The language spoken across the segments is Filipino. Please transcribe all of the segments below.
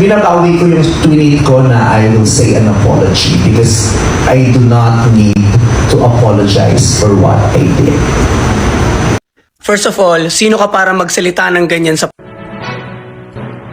binabawi ko yung tweet ko na I will say an apology because I do not need to apologize for what I did. First of all, sino ka para magsalita ng ganyan sa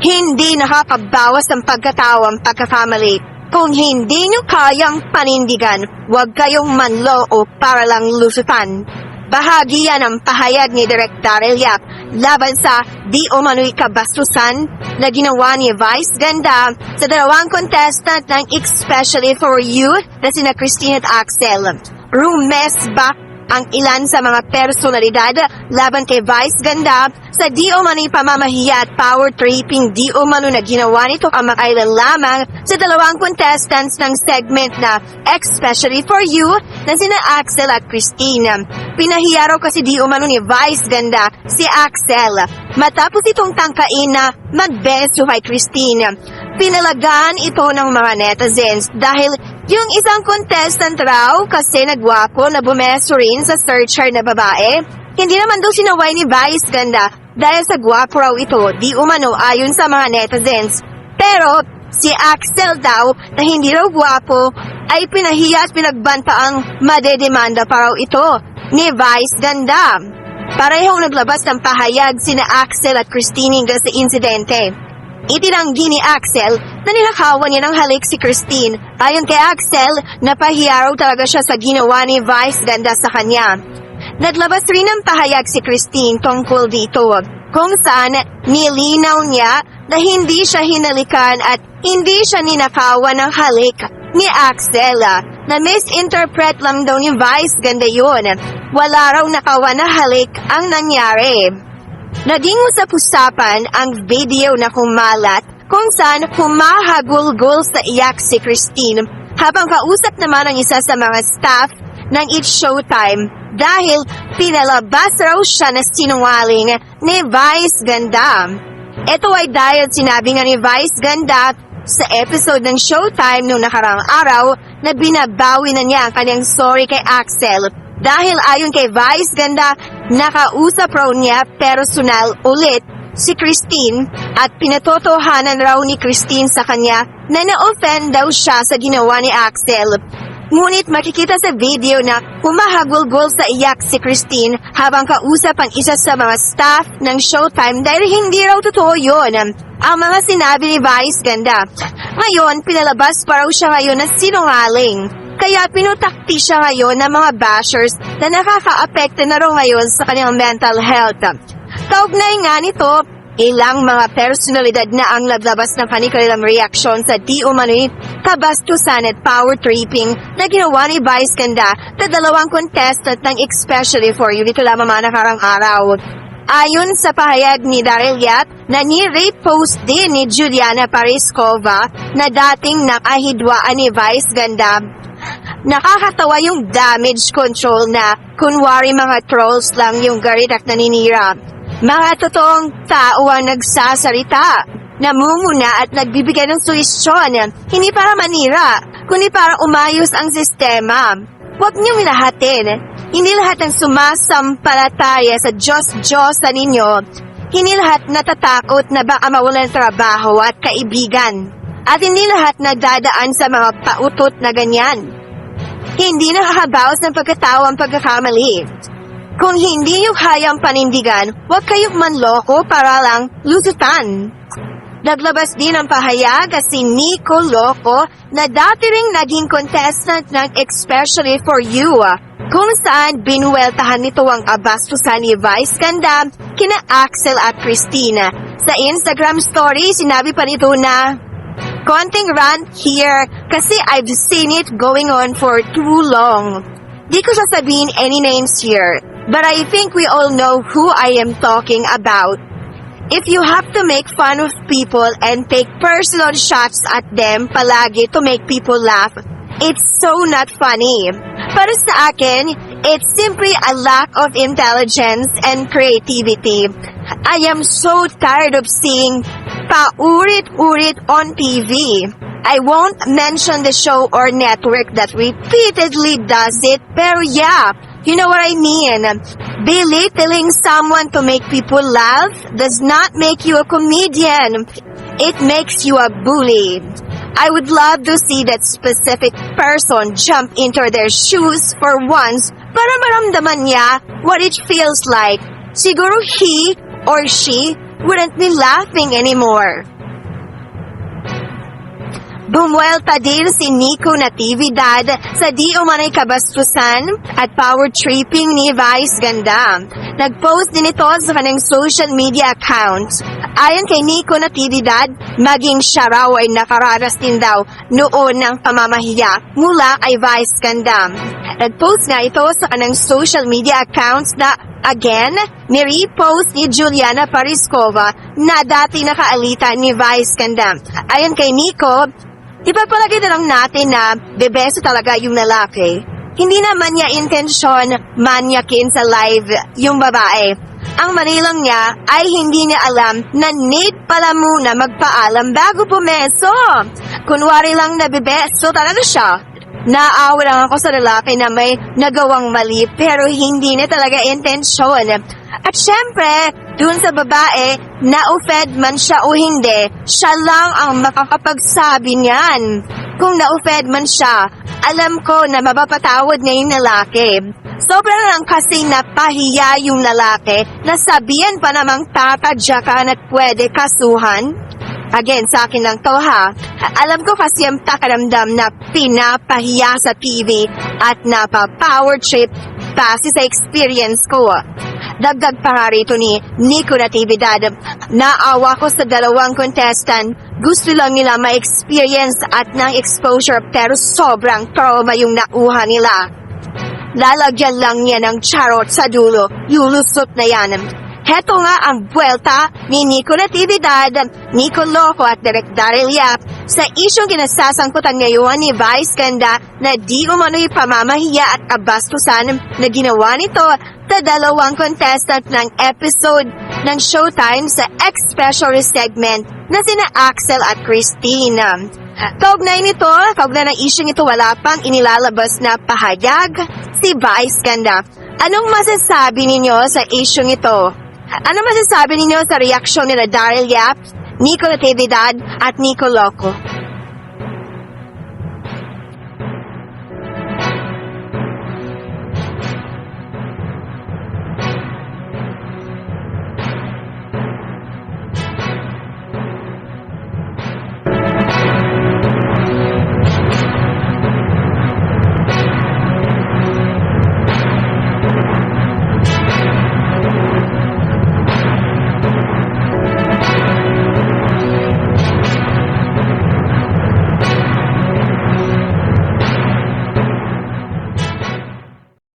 Hindi nakakabawas ng pagkatawang pagkakamali. Kung hindi nyo kayang panindigan, huwag kayong manlo o para lang lusutan. Bahagi yan ang pahayag ni Direk Daryl Yap laban sa di umano'y kabastusan na ginawa ni Vice Ganda sa dalawang contestant ng Especially for You na sina Christine at Axel. Rumes back ang ilan sa mga personalidad laban kay Vice Ganda sa di umano'y pamamahiya at power tripping di umano na ginawa nito ang makailan lamang sa dalawang contestants ng segment na Especially for You na sina Axel at Christine. Pinahiya raw kasi di umano ni Vice Ganda si Axel matapos itong tangkain na magbeso kay Christine. Pinalagaan ito ng mga netizens dahil yung isang contestant raw kasi nagwapo na bumeso rin sa searcher na babae. Hindi naman daw sinaway ni Vice Ganda dahil sa gwapo raw ito, di umano ayon sa mga netizens. Pero si Axel daw na hindi raw gwapo ay pinahiya at pinagbanta ang madedemanda pa raw ito ni Vice Ganda. Parehong naglabas ng pahayag sina Axel at Christine hinggil sa insidente. Itinanggi ni Axel na ninakawan niya ng halik si Christine. Ayon kay Axel, napahiya raw talaga siya sa ginawa ni Vice Ganda sa kanya. Naglabas rin ng pahayag si Christine tungkol dito kung saan nilinaw niya na hindi siya hinalikan at hindi siya ninakawan ng halik ni Axel na misinterpret lang daw ni Vice Ganda yun. Wala raw nakawan na halik ang nangyari. Naging usap-usapan ang video na kumalat kung saan humahagulgol sa iyak si Christine habang kausap naman ang isa sa mga staff ng It's Showtime dahil pinalabas raw siya na sinungaling ni Vice Ganda. Ito ay dahil sinabi nga ni Vice Ganda sa episode ng Showtime noong nakarang araw na binabawi na niya ang kanyang sorry kay Axel dahil ayon kay Vice Ganda, nakausap raw niya personal ulit si Christine at pinatotohanan raw ni Christine sa kanya na na-offend daw siya sa ginawa ni Axel. Ngunit makikita sa video na humahagulgol sa iyak si Christine habang kausap ang isa sa mga staff ng Showtime dahil hindi raw totoo yun ang mga sinabi ni Vice Ganda. Ngayon, pinalabas pa raw siya ngayon na sinungaling. Kaya pinutakti siya ngayon ng mga bashers na nakaka-apekto na raw ngayon sa kanyang mental health. Kaugnay nga nito, ilang mga personalidad na ang naglabas ng kanilang reaksyon sa di umano'y kabastusan at power tripping na ginawa ni Vice Ganda na dalawang contestant ng Especially for You nito lamang mga nakarang araw. Ayon sa pahayag ni Daryl Yat na ni-repost din ni Juliana Pariskova na dating nakahidwaan ni Vice Ganda Nakakatawa yung damage control na kunwari mga trolls lang yung garit at naninira. Mga totoong tao ang nagsasalita, namumuna at nagbibigay ng suwisyon, hindi para manira, kundi para umayos ang sistema. Huwag niyong lahatin. Hindi lahat ng sumasampalataya sa Diyos-Diyos sa ninyo. Hindi lahat natatakot na baka mawalan trabaho at kaibigan. At hindi lahat nagdadaan sa mga pautot na ganyan. Hindi nakakabawas ng pagkatao ang pagkakamali. Kung hindi nyo kayang panindigan, huwag kayong manloko para lang lusutan. Naglabas din ang pahayag si Nico Loco na dati ring naging contestant ng Especially for You kung saan binuweltahan nito ang abastusan ni Vice Ganda kina Axel at Christina. Sa Instagram story, sinabi pa nito na Konting rant here kasi I've seen it going on for too long. Di ko sasabihin any names here, but I think we all know who I am talking about. If you have to make fun of people and take personal shots at them palagi to make people laugh, it's so not funny. Para sa akin, it's simply a lack of intelligence and creativity. I am so tired of seeing paurit-urit on TV. I won't mention the show or network that repeatedly does it, pero yeah, you know what I mean. Belittling someone to make people laugh does not make you a comedian. it makes you a bully. I would love to see that specific person jump into their shoes for once para maramdaman niya what it feels like. Siguro he or she wouldn't be laughing anymore. Bumuelta din si Nico Natividad sa di umanay kabastusan at power tripping ni Vice Ganda. Nag-post din ito sa kanyang social media account. Ayon kay Nico Natividad, maging siya raw ay nakararas din daw noon ng pamamahiya mula kay Vice Ganda. Nag-post nga ito sa kanyang social media accounts na Again, ni-repost ni Juliana Pariskova na dati nakaalita ni Vice Ganda. Ayon kay Nico, Ipapalagay na lang natin na bebeso talaga yung lalaki. Hindi naman niya intensyon manyakin sa live yung babae. Ang manilang niya ay hindi niya alam na need pala muna magpaalam bago pumeso. Kunwari lang na bebeso talaga siya. Naawa lang ako sa lalaki na may nagawang mali pero hindi niya talaga intensyon. At syempre, dun sa babae, na-offend man siya o hindi, siya lang ang makakapagsabi niyan. Kung na-offend man siya, alam ko na mapapatawad niya yung lalaki. Sobrang lang kasi napahiya yung lalaki na sabihan pa namang tatadyakan at pwede kasuhan. Again, sa akin lang to ha. Alam ko kasi ang takaramdam na pinapahiya sa TV at napa-power trip base sa experience ko. Dagdag pa nga rito ni Nico Natividad, naawa ko sa dalawang contestant. Gusto lang nila ma-experience at ng exposure pero sobrang trauma yung nakuha nila. Lalagyan lang niya ng charot sa dulo, yulusot na yan. Heto nga ang buwelta ni Nico Natividad, Nico Loco at Direk Daryl sa isyong kinasasangkutan ngayon ni Vice Ganda na di umano'y pamamahiya at abastusan na ginawa nito sa dalawang contestant ng episode ng Showtime sa X-Special segment na sina Axel at Christine. Kaugnay nito, kaugnay ng isyong ito wala pang inilalabas na pahayag si Vice Ganda. Anong masasabi ninyo sa isyong ito? Ano masasabi ninyo sa reaksyon nila Daryl Yap, Nico Natividad at Nico Loco?